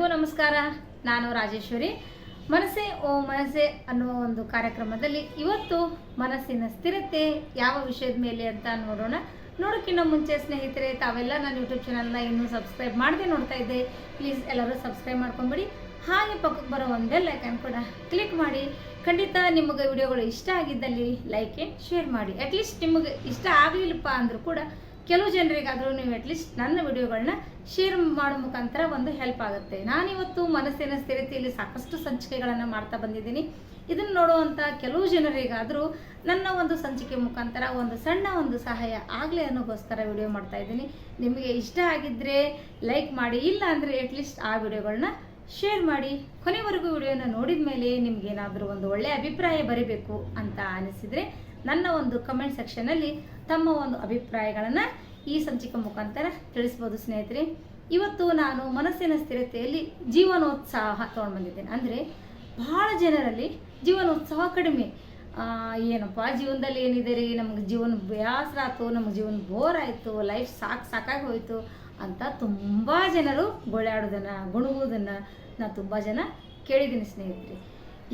ನಮಸ್ಕಾರ. ನಾನು ರಾಜೇಶ್ವರಿ. ಮನಸ್ಸೇ ಓ ಮನಸ್ಸೇ ಅನ್ನುವ ಒಂದು ಕಾರ್ಯಕ್ರಮದಲ್ಲಿ ಇವತ್ತು ಮನಸ್ಸಿನ ಸ್ಥಿರತೆ ಯಾವ ವಿಷಯದ ಮೇಲೆ ಅಂತ ನೋಡೋಣ. ನೋಡೋಕ್ಕಿಂತ ಮುಂಚೆ ಸ್ನೇಹಿತರೆ, ತಾವೆಲ್ಲ ನನ್ನ ಯೂಟ್ಯೂಬ್ ಚಾನಲ್ನ ಇನ್ನೂ ಸಬ್ಸ್ಕ್ರೈಬ್ ಮಾಡದೆ ನೋಡ್ತಾ ಇದ್ದೆ. ಪ್ಲೀಸ್ ಎಲ್ಲರೂ ಸಬ್ಸ್ಕ್ರೈಬ್ ಮಾಡ್ಕೊಂಬಿಡಿ. ಹಾಗೆ ಪಕ್ಕಕ್ಕೆ ಬರೋ ಒಂದು ಐಕನ್ ಕೂಡ ಕ್ಲಿಕ್ ಮಾಡಿ. ಖಂಡಿತ ನಿಮಗೆ ವಿಡಿಯೋಗಳು ಇಷ್ಟ ಆಗಿದ್ದಲ್ಲಿ ಲೈಕ್ ಶೇರ್ ಮಾಡಿ. ಅಟ್ಲೀಸ್ಟ್ ನಿಮಗೆ ಇಷ್ಟ ಆಗಲಿಲ್ಲಪ್ಪ ಅಂದರೂ ಕೂಡ ಕೆಲವು ಜನರಿಗಾದರೂ ನೀವು ಅಟ್ಲೀಸ್ಟ್ ನನ್ನ ವಿಡಿಯೋಗಳನ್ನ ಶೇರ್ ಮಾಡೋ ಮುಖಾಂತರ ಒಂದು ಹೆಲ್ಪ್ ಆಗುತ್ತೆ. ನಾನಿವತ್ತು ಮನಸ್ಸಿನ ಸ್ಥಿರತೆಯಲ್ಲಿ ಸಾಕಷ್ಟು ಸಂಚಿಕೆಗಳನ್ನು ಮಾಡ್ತಾ ಬಂದಿದ್ದೀನಿ. ಇದನ್ನು ನೋಡುವಂಥ ಕೆಲವು ಜನರಿಗಾದರೂ ನನ್ನ ಒಂದು ಸಂಚಿಕೆ ಮುಖಾಂತರ ಒಂದು ಸಣ್ಣ ಒಂದು ಸಹಾಯ ಆಗಲೇ ಅನ್ನೋಗೋಸ್ಕರ ವಿಡಿಯೋ ಮಾಡ್ತಾ ಇದ್ದೀನಿ. ನಿಮಗೆ ಇಷ್ಟ ಆಗಿದ್ದರೆ ಲೈಕ್ ಮಾಡಿ, ಇಲ್ಲ ಅಂದರೆ ಅಟ್ಲೀಸ್ಟ್ ಆ ವಿಡಿಯೋಗಳನ್ನ ಶೇರ್ ಮಾಡಿ. ಕೊನೆವರೆಗೂ ವಿಡಿಯೋನ ನೋಡಿದ ಮೇಲೆ ನಿಮಗೇನಾದರೂ ಒಂದು ಒಳ್ಳೆಯ ಅಭಿಪ್ರಾಯ ಬರೀಬೇಕು ಅಂತ ಅನಿಸಿದರೆ ನನ್ನ ಒಂದು ಕಮೆಂಟ್ ಸೆಕ್ಷನಲ್ಲಿ ತಮ್ಮ ಒಂದು ಅಭಿಪ್ರಾಯಗಳನ್ನು ಈ ಸಂಚಿಕೆ ಮುಖಾಂತರ ತಿಳಿಸ್ಬೋದು ಸ್ನೇಹಿತರೆ. ಇವತ್ತು ನಾನು ಮನಸ್ಸಿನ ಸ್ಥಿರತೆಯಲ್ಲಿ ಜೀವನೋತ್ಸಾಹ ತೊಗೊಂಡು ಬಂದಿದ್ದೇನೆ. ಅಂದರೆ ಬಹಳ ಜನರಲ್ಲಿ ಜೀವನೋತ್ಸಾಹ ಕಡಿಮೆ. ಏನಪ್ಪ, ಜೀವನದಲ್ಲಿ ಏನಿದೆ ರೀ? ನಮ್ಗೆ ಜೀವನ ಬೇಸರ ಆಯಿತು, ನಮ್ಗೆ ಜೀವನ ಬೋರ್ ಆಯಿತು ಲೈಫ್ ಸಾಕು ಸಾಕಾಗಿ ಹೋಯಿತು ಅಂತ ತುಂಬ ಜನರು ಗೋಳಾಡೋದನ್ನು, ಗುಣಗುವುದನ್ನು ನಾನು ತುಂಬ ಜನ ಕೇಳಿದ್ದೀನಿ ಸ್ನೇಹಿತರೆ.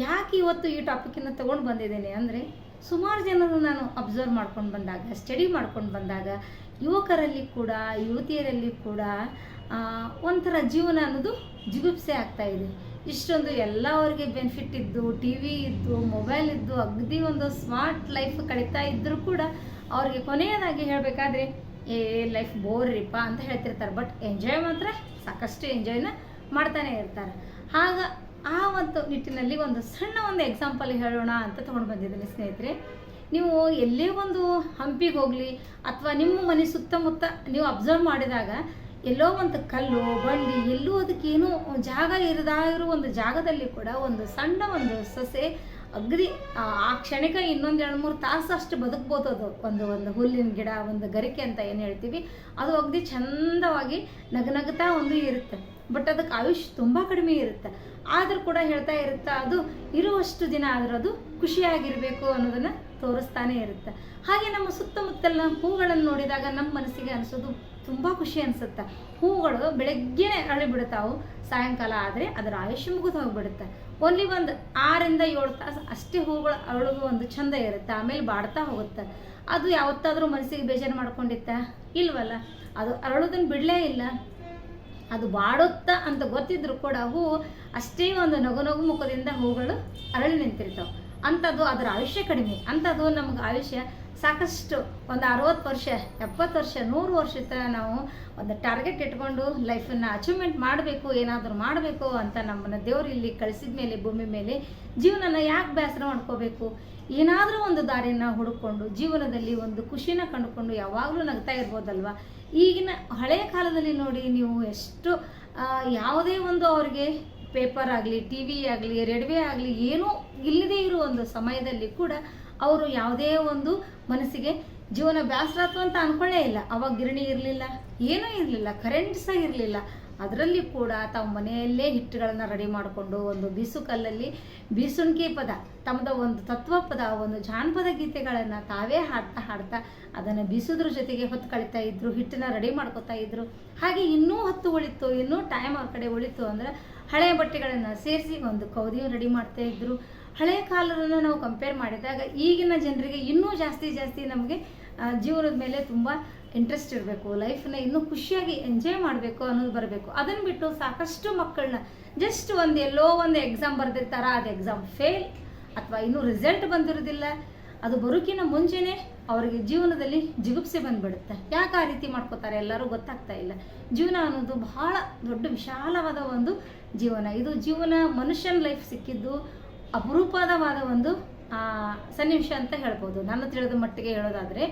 ಯಾಕೆ ಇವತ್ತು ಈ ಟಾಪಿಕನ್ನು ತೊಗೊಂಡು ಬಂದಿದ್ದೇನೆ ಅಂದರೆ ಸುಮಾರು ಜನರು ನಾನು ಅಬ್ಸರ್ವ್ ಮಾಡ್ಕೊಂಡು ಬಂದಾಗ ಸ್ಟಡಿ ಮಾಡ್ಕೊಂಡು ಬಂದಾಗ, ಯುವಕರಲ್ಲಿ ಕೂಡ, ಯುವತಿಯರಲ್ಲಿ ಕೂಡ ಒಂಥರ ಜೀವನ ಅನ್ನೋದು ಜಿಗುಪ್ಸೆ ಆಗ್ತಾ ಇದೆ. ಇಷ್ಟೊಂದು ಎಲ್ಲವರಿಗೆ ಬೆನಿಫಿಟ್ ಇದ್ದು ಟಿ ವಿ ಇದ್ದು ಮೊಬೈಲ್ ಇದ್ದು, ಅಗದಿ ಒಂದು ಸ್ಮಾರ್ಟ್ ಲೈಫ್ ಕಳೀತಾ ಇದ್ದರೂ ಕೂಡ ಅವ್ರಿಗೆ ಕೊನೆಯದಾಗಿ ಹೇಳಬೇಕಾದ್ರೆ, ಏ ಲೈಫ್ ಬೋರ್ ರೀಪ ಅಂತ ಹೇಳ್ತಿರ್ತಾರೆ. ಬಟ್ ಎಂಜಾಯ್ ಮಾತ್ರ ಸಾಕಷ್ಟು ಎಂಜಾಯ್ನ ಮಾಡ್ತಾನೆ ಇರ್ತಾರೆ. ಆಗ ಆ ಒಂದು ನಿಟ್ಟಿನಲ್ಲಿ ಒಂದು ಸಣ್ಣ ಒಂದು ಎಕ್ಸಾಂಪಲ್ ಹೇಳೋಣ ಅಂತ ತೊಗೊಂಡು ಬಂದಿದ್ದೀನಿ ಸ್ನೇಹಿತರೆ. ನೀವು ಎಲ್ಲೇ ಒಂದು ಹಂಪಿಗೆ ಹೋಗಲಿ ಅಥವಾ ನಿಮ್ಮ ಮನೆ ಸುತ್ತಮುತ್ತ ನೀವು ಅಬ್ಸರ್ವ್ ಮಾಡಿದಾಗ ಎಲ್ಲೋ ಒಂದು ಕಲ್ಲು, ಬಂಡಿ, ಎಲ್ಲೂ ಅದಕ್ಕೇನು ಜಾಗ ಇರದಾಗಿರೋ ಒಂದು ಜಾಗದಲ್ಲಿ ಕೂಡ ಒಂದು ಸಣ್ಣ ಒಂದು ಸೊಸೆ ಅಗದಿ ಆ ಆ ಕ್ಷಣಿಕ ಇನ್ನೊಂದು ಎರಡು ಮೂರು ತಾಸು ಅಷ್ಟು ಬದುಕ್ಬೋದು ಅದು. ಒಂದು ಒಂದು ಹುಲ್ಲಿನ ಗಿಡ, ಒಂದು ಗರಿಕೆ ಅಂತ ಏನು ಹೇಳ್ತೀವಿ, ಅದು ಅಗ್ದಿ ಚಂದವಾಗಿ ನಗನಗ್ತಾ ಒಂದು ಇರುತ್ತೆ. ಬಟ್ ಅದಕ್ಕೆ ಆಯುಷ್ ತುಂಬ ಕಡಿಮೆ ಇರುತ್ತೆ. ಆದರೂ ಕೂಡ ಹೇಳ್ತಾ ಇರುತ್ತೆ ಅದು ಇರುವಷ್ಟು ದಿನ ಆದರೂ ಅದು ಖುಷಿಯಾಗಿರಬೇಕು ಅನ್ನೋದನ್ನು ತೋರಿಸ್ತಾನೆ ಇರುತ್ತೆ. ಹಾಗೆ ನಮ್ಮ ಸುತ್ತಮುತ್ತಲಿನ ಹೂಗಳನ್ನು ನೋಡಿದಾಗ ನಮ್ಮ ಮನಸ್ಸಿಗೆ ಅನಿಸೋದು ತುಂಬ ಖುಷಿ ಅನಿಸುತ್ತೆ. ಹೂಗಳು ಬೆಳಗ್ಗೆನೆ ಅರಳಿಬಿಡುತ್ತಾವು, ಸಾಯಂಕಾಲ ಆದರೆ ಅದರ ಆಯುಷ್ಯ ಮುಗಿದು ಹೋಗ್ಬಿಡುತ್ತೆ. ಓನ್ಲಿ ಒಂದು ಆರಿಂದ ಏಳು ತಾಸು ಅಷ್ಟೇ ಹೂಗಳು ಅರಳೋದು ಒಂದು ಚಂದ ಇರುತ್ತೆ, ಆಮೇಲೆ ಬಾಡ್ತಾ ಹೋಗುತ್ತೆ. ಅದು ಯಾವತ್ತಾದರೂ ಮನಸ್ಸಿಗೆ ಬೇಜಾರು ಮಾಡ್ಕೊಂಡಿತ್ತ? ಇಲ್ವಲ್ಲ? ಅದು ಅರಳೋದನ್ನು ಬಿಡಲೇ ಇಲ್ಲ. ಅದು ಬಾಡುತ್ತ ಅಂತ ಗೊತ್ತಿದ್ರು ಕೂಡ ಹೂ ಅಷ್ಟೇ ಒಂದು ನಗು ನಗು ಮುಖದಿಂದ ಹೂಗಳು ಅರಳಿ ನಿಂತಿರ್ತಾವೆ. ಅಂಥದ್ದು ಅದರ ಆಯುಷ್ಯ ಕಡಿಮೆ. ಅಂಥದ್ದು ನಮ್ಗೆ ಆಯುಷ್ಯ ಸಾಕಷ್ಟು ಒಂದು ಅರವತ್ತು ವರ್ಷ, ಎಪ್ಪತ್ತು ವರ್ಷ, ನೂರು ವರ್ಷ ತನಕ ನಾವು ಒಂದು ಟಾರ್ಗೆಟ್ ಇಟ್ಕೊಂಡು ಲೈಫನ್ನು ಅಚೀವ್ಮೆಂಟ್ ಮಾಡಬೇಕು, ಏನಾದರೂ ಮಾಡಬೇಕು ಅಂತ ನಮ್ಮನ್ನು ದೇವರು ಇಲ್ಲಿ ಕಳಿಸಿದ ಮೇಲೆ, ಭೂಮಿ ಮೇಲೆ ಜೀವನನ ಯಾಕೆ ಬೇಸರ ಮಾಡ್ಕೋಬೇಕು? ಏನಾದರೂ ಒಂದು ದಾರಿನ ಹುಡುಕೊಂಡು ಜೀವನದಲ್ಲಿ ಒಂದು ಖುಷಿನ ಕಂಡುಕೊಂಡು ಯಾವಾಗಲೂ ನಗ್ತಾ ಇರ್ಬೋದಲ್ವ? ಈಗಿನ ಹಳೆಯ ಕಾಲದಲ್ಲಿ ನೋಡಿ ನೀವು ಎಷ್ಟು ಯಾವುದೇ ಒಂದು ಅವ್ರಿಗೆ ಪೇಪರ್ ಆಗಲಿ ಟಿ ವಿ ಆಗಲಿ ರೇಡಿಯೋ ಆಗಲಿ ಏನೂ ಇಲ್ಲದೇ ಇರೋ ಒಂದು ಸಮಯದಲ್ಲಿ ಕೂಡ ಅವರು ಯಾವುದೇ ಒಂದು ಮನಸ್ಸಿಗೆ ಜೀವನ ಬೇಸರಾತು ಅಂತ ಅನ್ಕೊಳ್ಳೇ ಇಲ್ಲ. ಅವಾಗ ಗಿರಣಿ ಇರಲಿಲ್ಲ, ಏನೂ ಇರಲಿಲ್ಲ ಕರೆಂಟ್ ಸಹ ಇರಲಿಲ್ಲ. ಅದರಲ್ಲಿ ಕೂಡ ತಮ್ಮ ಮನೆಯಲ್ಲೇ ಹಿಟ್ಟುಗಳನ್ನು ರೆಡಿ ಮಾಡಿಕೊಂಡು ಒಂದು ಬೀಸು ಕಲ್ಲಲ್ಲಿ ಬೀಸುಣಿಕೆ ಪದ, ತಮ್ಮದ ಒಂದು ತತ್ವ ಪದ, ಒಂದು ಜಾನಪದ ಗೀತೆಗಳನ್ನು ತಾವೇ ಹಾಡ್ತಾ ಹಾಡ್ತಾ ಅದನ್ನು ಬೀಸೋದ್ರ ಜೊತೆಗೆ ಹೊತ್ತು ಕಳಿತಾ ಇದ್ರು, ಹಿಟ್ಟನ್ನ ರೆಡಿ ಮಾಡ್ಕೋತಾ ಇದ್ರು. ಹಾಗೆ ಇನ್ನೂ ಹೊತ್ತು ಉಳಿತು, ಇನ್ನೂ ಟೈಮ್ ಅವ್ರ ಕಡೆ ಉಳಿತು ಅಂದರೆ ಹಳೆಯ ಬಟ್ಟೆಗಳನ್ನು ಸೇರಿಸಿ ಒಂದು ಕೌದಿಯು ರೆಡಿ ಮಾಡ್ತಾ ಇದ್ರು. ಹಳೆಯ ಕಾಲವನ್ನು ನಾವು ಕಂಪೇರ್ ಮಾಡಿದಾಗ ಈಗಿನ ಜನರಿಗೆ ಇನ್ನೂ ಜಾಸ್ತಿ ಜಾಸ್ತಿ ನಮಗೆ ಜೀವನದ ಮೇಲೆ ತುಂಬ ಇಂಟ್ರೆಸ್ಟ್ ಇರಬೇಕು ಲೈಫನ್ನ ಇನ್ನೂ ಖುಷಿಯಾಗಿ ಎಂಜಾಯ್ ಮಾಡಬೇಕು ಅನ್ನೋದು ಬರಬೇಕು. ಅದನ್ನು ಬಿಟ್ಟು ಸಾಕಷ್ಟು ಮಕ್ಕಳನ್ನ ಜಸ್ಟ್ ಒಂದು ಎಲ್ಲೋ ಒಂದು ಎಕ್ಸಾಮ್ ಬರೆದಿರ್ತಾರ, ಅದು ಎಕ್ಸಾಮ್ ಫೇಲ್ ಅಥವಾ ಇನ್ನೂ ರಿಸಲ್ಟ್ ಬಂದಿರೋದಿಲ್ಲ. ಅದು ಬರೋಕ್ಕಿಂತ ಮುಂಚೆನೇ ಅವರಿಗೆ ಜೀವನದಲ್ಲಿ ಜಿಗುಪ್ಸೆ ಬಂದ್ಬಿಡುತ್ತೆ. ಯಾಕೆ ಆ ರೀತಿ ಮಾಡ್ಕೋತಾರೆ ಎಲ್ಲರೂ ಗೊತ್ತಾಗ್ತಾ ಇಲ್ಲ. ಜೀವನ ಅನ್ನೋದು ಬಹಳ ದೊಡ್ಡ ವಿಶಾಲವಾದ ಒಂದು ಜೀವನ. ಇದು ಜೀವನ ಮನುಷ್ಯನ ಲೈಫ್ ಸಿಕ್ಕಿದ್ದು ಅಪರೂಪದವಾದ ಒಂದು ಸನ್ನಿವೇಶ ಅಂತ ಹೇಳ್ಬೋದು. ನಾನು ತಿಳಿದ ಮಟ್ಟಿಗೆ ಹೇಳೋದಾದರೆ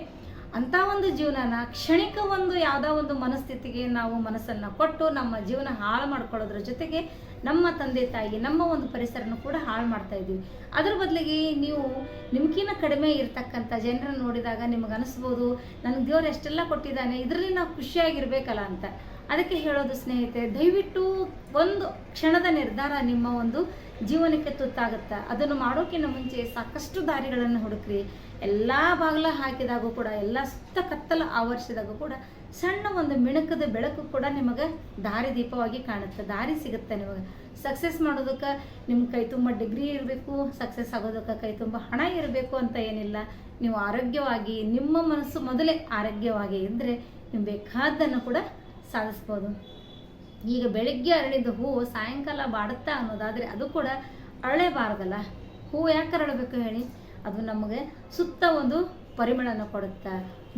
ಅಂಥ ಒಂದು ಜೀವನನ ಕ್ಷಣಿಕ ಒಂದು ಯಾವುದೋ ಒಂದು ಮನಸ್ಥಿತಿಗೆ ನಾವು ಮನಸ್ಸನ್ನು ಕೊಟ್ಟು ನಮ್ಮ ಜೀವನ ಹಾಳು ಮಾಡ್ಕೊಳ್ಳೋದ್ರ ಜೊತೆಗೆ ನಮ್ಮ ತಂದೆ ತಾಯಿ, ನಮ್ಮ ಒಂದು ಪರಿಸರನ ಕೂಡ ಹಾಳು ಮಾಡ್ತಾ ಇದ್ದೀವಿ. ಅದ್ರ ಬದಲಿಗೆ ನೀವು ನಿಮ್ಗಿನ ಕಡಿಮೆ ಇರ್ತಕ್ಕಂಥ ಜನರನ್ನು ನೋಡಿದಾಗ ನಿಮ್ಗೆ ಅನಿಸ್ಬೋದು ನನಗೆ ದೇವ್ರು ಎಷ್ಟೆಲ್ಲ ಕೊಟ್ಟಿದ್ದಾನೆ, ಇದರಲ್ಲಿ ನಾವು ಖುಷಿಯಾಗಿರ್ಬೇಕಲ್ಲ ಅಂತ. ಅದಕ್ಕೆ ಹೇಳೋದು ಸ್ನೇಹಿತರೆ, ದಯವಿಟ್ಟು ಒಂದು ಕ್ಷಣದ ನಿರ್ಧಾರ ನಿಮ್ಮ ಒಂದು ಜೀವನಕ್ಕೆ ತುತ್ತಾಗುತ್ತೆ. ಅದನ್ನು ಮಾಡೋಕ್ಕಿಂತ ಮುಂಚೆ ಸಾಕಷ್ಟು ದಾರಿಗಳನ್ನು ಹುಡುಕ್ರಿ. ಎಲ್ಲ ಬಾಗಿಲ ಹಾಕಿದಾಗೂ ಕೂಡ, ಎಲ್ಲ ಸುತ್ತ ಕತ್ತಲ ಆವರಿಸಿದಾಗೂ ಕೂಡ, ಸಣ್ಣ ಒಂದು ಮಿಣಕದ ಬೆಳಕು ಕೂಡ ನಿಮಗೆ ದಾರಿ ದೀಪವಾಗಿ ಕಾಣುತ್ತೆ. ದಾರಿ ಸಿಗುತ್ತೆ ನಿಮಗೆ. ಸಕ್ಸಸ್ ಮಾಡೋದಕ್ಕೆ ನಿಮ್ಮ ಕೈ ತುಂಬ ಡಿಗ್ರಿ ಇರಬೇಕು, ಸಕ್ಸಸ್ ಆಗೋದಕ್ಕೆ ಕೈ ತುಂಬ ಹಣ ಇರಬೇಕು ಅಂತ ಏನಿಲ್ಲ. ನೀವು ಆರೋಗ್ಯವಾಗಿ, ನಿಮ್ಮ ಮನಸ್ಸು ಮೊದಲೇ ಆರೋಗ್ಯವಾಗಿ ಇದ್ದರೆ ನಿಮ್ಮ ಬೇಕಾದ್ದನ್ನು ಕೂಡ ಸಾಧಿಸ್ಬೋದು ಈಗ ಬೆಳಿಗ್ಗೆ ಅರಳಿದ ಹೂವು ಸಾಯಂಕಾಲ ಬಾಡುತ್ತಾ ಅನ್ನೋದಾದರೆ ಅದು ಕೂಡ ಅರಳೇಬಾರ್ದಲ್ಲ? ಹೂವು ಯಾಕೆ ಅರಳಬೇಕು ಹೇಳಿ? ಅದು ನಮಗೆ ಸುತ್ತ ಒಂದು ಪರಿಮಳನ ಕೊಡುತ್ತೆ.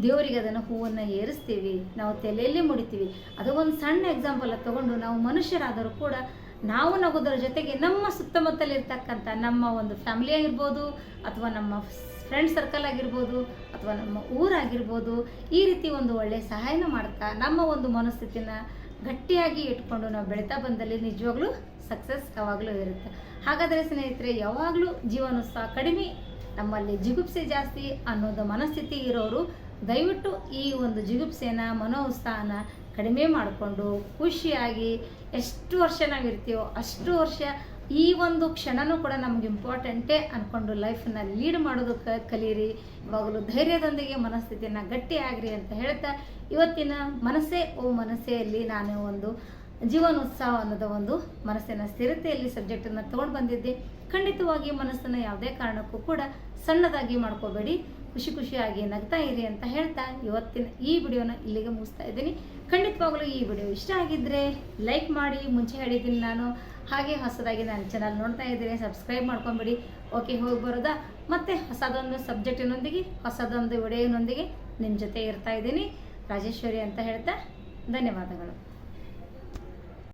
ದೇವರಿಗೆ ಅದನ್ನು ಹೂವನ್ನು ಏರಿಸ್ತೀವಿ, ನಾವು ತಲೆಯಲ್ಲಿ ಮುಡಿತೀವಿ. ಅದು ಒಂದು ಸಣ್ಣ ಎಕ್ಸಾಂಪಲ್ ತಗೊಂಡು ನಾವು ಮನುಷ್ಯರಾದರೂ ಕೂಡ ನಾವು ನಗೋದರ ಜೊತೆಗೆ ನಮ್ಮ ಸುತ್ತಮುತ್ತಲಿರ್ತಕ್ಕಂಥ ನಮ್ಮ ಒಂದು ಫ್ಯಾಮಿಲಿ ಆಗಿರ್ಬೋದು, ಅಥವಾ ನಮ್ಮ ಫ್ರೆಂಡ್ ಸರ್ಕಲ್ ಆಗಿರ್ಬೋದು ಅಥವಾ ನಮ್ಮ ಊರಾಗಿರ್ಬೋದು, ಈ ರೀತಿ ಒಂದು ಒಳ್ಳೆಯ ಸಹಾಯನ ಮಾಡ್ತಾ, ನಮ್ಮ ಒಂದು ಮನಸ್ಥಿತಿನ ಗಟ್ಟಿಯಾಗಿ ಇಟ್ಕೊಂಡು ನಾವು ಬೆಳೀತಾ ಬಂದಲ್ಲಿ ನಿಜವಾಗ್ಲೂ ಸಕ್ಸಸ್ ಯಾವಾಗಲೂ ಇರುತ್ತೆ. ಹಾಗಾದರೆ ಸ್ನೇಹಿತರೆ, ಯಾವಾಗಲೂ ಜೀವನೋತ್ಸಾಹ ಕಡಿಮೆ ನಮ್ಮಲ್ಲಿ ಜಿಗುಪ್ಸೆ ಜಾಸ್ತಿ ಅನ್ನೋದು ಮನಸ್ಥಿತಿ ಇರೋರು ದಯವಿಟ್ಟು ಈ ಒಂದು ಜಿಗುಪ್ಸೆನ ಮನೋತ್ಸಾಹನ ಕಡಿಮೆ ಮಾಡಿಕೊಂಡು ಖುಷಿಯಾಗಿ ಎಷ್ಟು ವರ್ಷ ನಾವಿರ್ತೀವೋ ಅಷ್ಟು ವರ್ಷ ಈ ಒಂದು ಕ್ಷಣನೂ ಕೂಡ ನಮ್ಗೆ ಇಂಪಾರ್ಟೆಂಟೇ ಅಂದ್ಕೊಂಡು ಲೈಫನ್ನ ಲೀಡ್ ಮಾಡೋದಕ್ಕೆ ಕಲೀರಿ. ಇವಾಗಲೂ ಧೈರ್ಯದೊಂದಿಗೆ ಮನಸ್ಥಿತಿಯನ್ನು ಗಟ್ಟಿಯಾಗ್ರಿ ಅಂತ ಹೇಳ್ತಾ ಇವತ್ತಿನ ಮನಸ್ಸೇ ಓ ಮನಸ್ಸೆಯಲ್ಲಿ ನಾನು ಒಂದು ಜೀವನೋತ್ಸಾಹ ಅನ್ನೋದು ಒಂದು ಮನಸ್ಸಿನ ಸ್ಥಿರತೆಯಲ್ಲಿ ಸಬ್ಜೆಕ್ಟನ್ನು ತೊಗೊಂಡು ಬಂದಿದ್ದೆ. ಖಂಡಿತವಾಗಿ ಮನಸ್ಸನ್ನು ಯಾವುದೇ ಕಾರಣಕ್ಕೂ ಕೂಡ ಸಣ್ಣದಾಗಿ ಮಾಡ್ಕೋಬೇಡಿ. ಖುಷಿ ಖುಷಿಯಾಗಿ ನಗ್ತಾ ಇರಿ ಅಂತ ಹೇಳ್ತಾ ಇವತ್ತಿನ ಈ ವಿಡಿಯೋನ ಇಲ್ಲಿಗೆ ಮುಗಿಸ್ತಾ ಇದ್ದೀನಿ. ಖಂಡಿತವಾಗಲೂ ಈ ವಿಡಿಯೋ ಇಷ್ಟ ಆಗಿದ್ದರೆ ಲೈಕ್ ಮಾಡಿ, ಮುಂಚೆ ಹೇಳಿದ್ದೀನಿ ನಾನು. ಹಾಗೆ ಹೊಸದಾಗಿ ನನ್ನ ಚಾನಲ್ ನೋಡ್ತಾ ಇದ್ದೀನಿ ಸಬ್ಸ್ಕ್ರೈಬ್ ಮಾಡ್ಕೊಂಬಿಡಿ. ಓಕೆ ಹೋಗಿ ಬರೋದಾ? ಮತ್ತೆ ಹೊಸದೊಂದು ಸಬ್ಜೆಕ್ಟಿನೊಂದಿಗೆ ಹೊಸದೊಂದು ವಿಡಿಯೋನೊಂದಿಗೆ ನಿಮ್ಮ ಜೊತೆ ಇರ್ತಾ ಇದ್ದೀನಿ. ರಾಜೇಶ್ವರಿ ಅಂತ ಹೇಳ್ತಾ ಧನ್ಯವಾದಗಳು.